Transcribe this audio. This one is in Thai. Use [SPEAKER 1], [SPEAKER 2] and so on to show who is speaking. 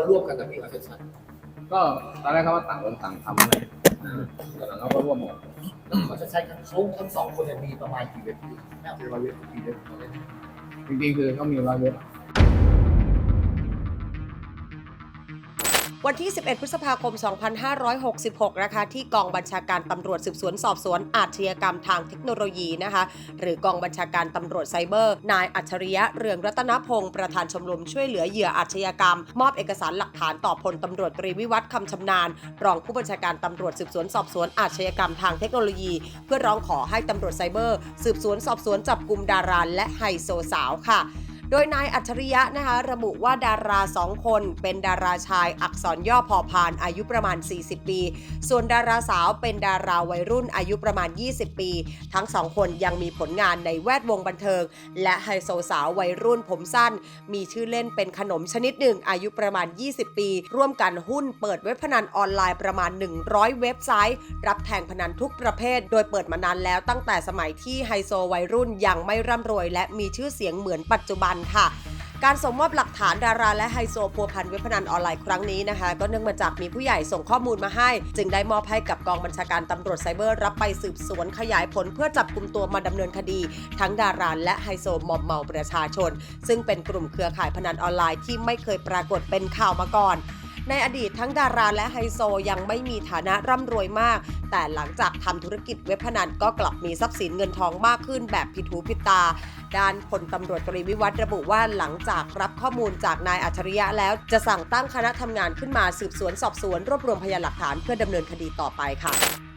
[SPEAKER 1] มาร่วมกันกับพี่กับเซนชัน
[SPEAKER 2] ก็ตอนแรกเขาว่าต่างคนต่างทำอะไรแต่หลังเขาก็ร่วมหมด
[SPEAKER 1] เขาจะใช้กันเขาทั้งสองคนเนี่ยมีประมาณกี่เว็บพี่น่าจะร้อยเว็บกี่เว็บเขาเล่น
[SPEAKER 2] จริงๆคือเขามีร้อยเว็บ
[SPEAKER 3] วันที่ 11 พฤษภาคม 2566 นะคะ ที่กองบัญชาการตำรวจสืบสวนสอบสวนอาชญากรรมทางเทคโนโลยีนะคะ หรือกองบัญชาการตำรวจไซเบอร์ นายอัจฉริยะเรืองรัตนพงศ์ประธานชมรมช่วยเหลือเหยื่ออาชญากรรม มอบเอกสารหลักฐานต่อพลตำรวจตรีวิวัฒน์คำชำนาญ รองผู้บัญชาการตำรวจสืบสวนสอบสวนอาชญากรรมทางเทคโนโลยี เพื่อร้องขอให้ตำรวจไซเบอร์ สืบสวนสอบสวนจับกลุ่มดาราและไฮโซสาวค่ะ โดยนายอัจฉริยะนะคะระบุว่าดาราสองคนเป็นดาราชายอักษรย่อพอพานอายุประมาณ 40 ปี ส่วนดาราสาวเป็นดาราวัยรุ่นอายุประมาณ 20 ปี ทั้งสองคนยังมีผลงานในแวดวงบันเทิง และไฮโซสาววัยรุ่นผมสั้น มีชื่อเล่นเป็นขนมชนิดหนึ่งอายุประมาณ 20 ปี ร่วมกันหุ้นเปิดเว็บพนันออนไลน์ประมาณ 100 เว็บไซต์ รับแทงพนันทุกประเภท โดยเปิดมานานแล้วตั้งแต่สมัยที่ไฮโซวัยรุ่นยังไม่ร่ำรวย และมีชื่อเสียงเหมือนปัจจุบันค่ะ การส่งมอบหลักฐานดาราและไฮโซพัวพันเว็บพนันออนไลน์ครั้งนี้นะคะ ก็เนื่องมาจากมีผู้ใหญ่ส่งข้อมูลมาให้ จึงได้มอบให้กับกองบัญชาการตำรวจไซเบอร์รับไปสืบสวนขยายผลเพื่อจับกลุ่มตัวมาดำเนินคดี ทั้งดาราและไฮโซมอมเมาประชาชน ซึ่งเป็นกลุ่มเครือข่ายพนันออนไลน์ที่ไม่เคยปรากฏเป็นข่าวมาก่อน ในอดีตทั้งดาราและไฮโซยังไม่มีฐานะร่ำรวยมาก แต่หลังจากทำธุรกิจเว็บพนันก็กลับมีทรัพย์สินเงินทองมากขึ้นแบบผิดหูผิดตา ด้านพลตำรวจตรีวิวัตรระบุว่าหลังจากรับข้อมูลจากนายอัจฉริยะแล้วจะสั่งตั้งคณะทำงานขึ้นมาสืบสวนสอบสวนรวบรวมพยานหลักฐานเพื่อดำเนินคดีต่อไปค่ะ